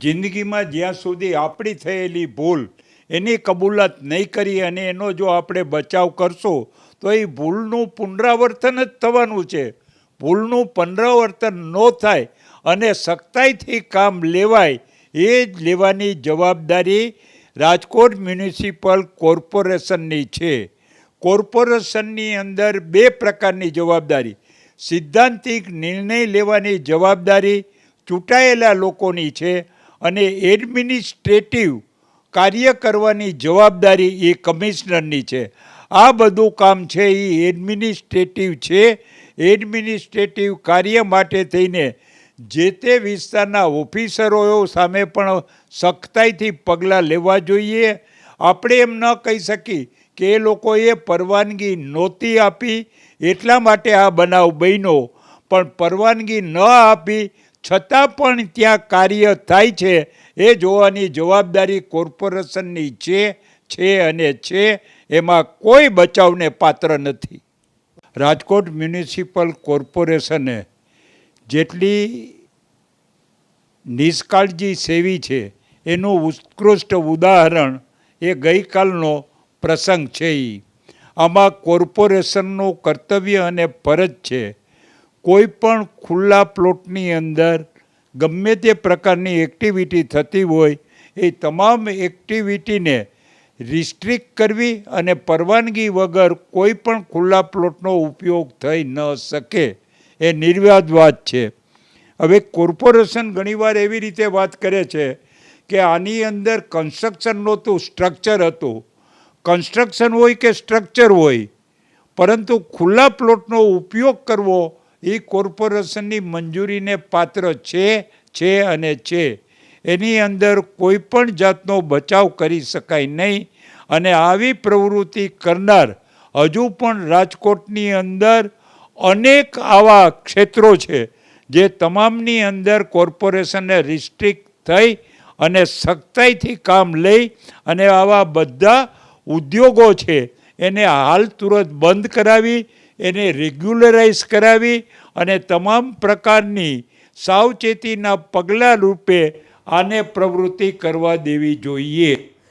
જિંદગીમાં જ્યાં સુધી આપણી થયેલી ભૂલ એની કબૂલાત નહીં કરી અને એનો જો આપણે બચાવ કરશું, તો એ ભૂલનું પુનરાવર્તન જ થવાનું છે. ભૂલનું પુનરાવર્તન ન થાય અને સખ્તાઈથી કામ લેવાય એ જ લેવાની જવાબદારી રાજકોટ મ્યુનિસિપલ કોર્પોરેશનની છે. કોર્પોરેશનની અંદર બે પ્રકારની જવાબદારી. સિદ્ધાંતિક નિર્ણય લેવાની જવાબદારી ચૂંટાયેલા લોકોની છે અને એડમિનિસ્ટ્રેટિવ કાર્ય કરવાની જવાબદારી એ કમિશનરની છે. આ બધું કામ છે એ એડમિનિસ્ટ્રેટિવ છે. એડમિનિસ્ટ્રેટિવ કાર્ય માટે થઈને જે તે વિસ્તારના ઓફિસરો સામે પણ સખ્તાઈથી પગલાં લેવા જોઈએ. આપણે એમ ન કહી શકી કે એ લોકોએ પરવાનગી નહોતી આપી. એટલા માટે આ બનાવ બન્યો. પણ પરવાનગી ન આપી છતાં પણ ત્યાં કાર્ય થાય છે. એ જોવાની જવાબદારી કોર્પોરેશનની છે છે અને છે. એમાં કોઈ બચાવને પાત્ર નથી. રાજકોટ મ્યુનિસિપલ કોર્પોરેશને જેટલી નિષ્કાળજી સેવી છે, એનું ઉત્કૃષ્ટ ઉદાહરણ એ ગઈકાલનો પ્રસંગ છે એ આમાં કોર્પોરેશનનું કર્તવ્ય અને ફરજ છે. કોઈ પણ ખુલ્લા પ્લોટની અંદર ગમે તે પ્રકારની એક્ટિવિટી થતી હોય, એ તમામ એક્ટિવિટીને રિસ્ટ્રિક્ટ કરવી અને પરવાનગી વગર કોઈ પણ ખુલ્લા પ્લોટનો ઉપયોગ થઈ ન શકે, એ નિર્વાદ વાત છે. હવે કોર્પોરેશન ઘણીવાર એવી રીતે વાત કરે છે કે આની અંદર કન્સ્ટ્રક્શન નહોતું સ્ટ્રક્ચર હતું. કન્સ્ટ્રક્શન હોય કે સ્ટ્રક્ચર હોય, પરંતુ ખુલ્લા પ્લોટનો ઉપયોગ કરવો એ કોર્પોરેશનની મંજૂરીને પાત્ર છે છે અને છે. એની અંદર કોઈ પણ જાતનો બચાવ કરી શકાય નહીં અને આવી પ્રવૃત્તિ કરનાર હજુ પણ રાજકોટની અંદર અનેક આવા ક્ષેત્રો છે જે તમામની અંદર કોર્પોરેશનને રિસ્ટ્રિક્ટ થઈ અને સખ્તાઈથી કામ લઈ અને આવા બધા ઉદ્યોગો છે એને હાલ તુરંત બંધ કરાવી એને રેગ્યુલરાઇઝ કરાવી અને તમામ પ્રકારની સાવચેતીના પગલાં રૂપે આને પ્રવૃત્તિ કરવા દેવી જોઈએ.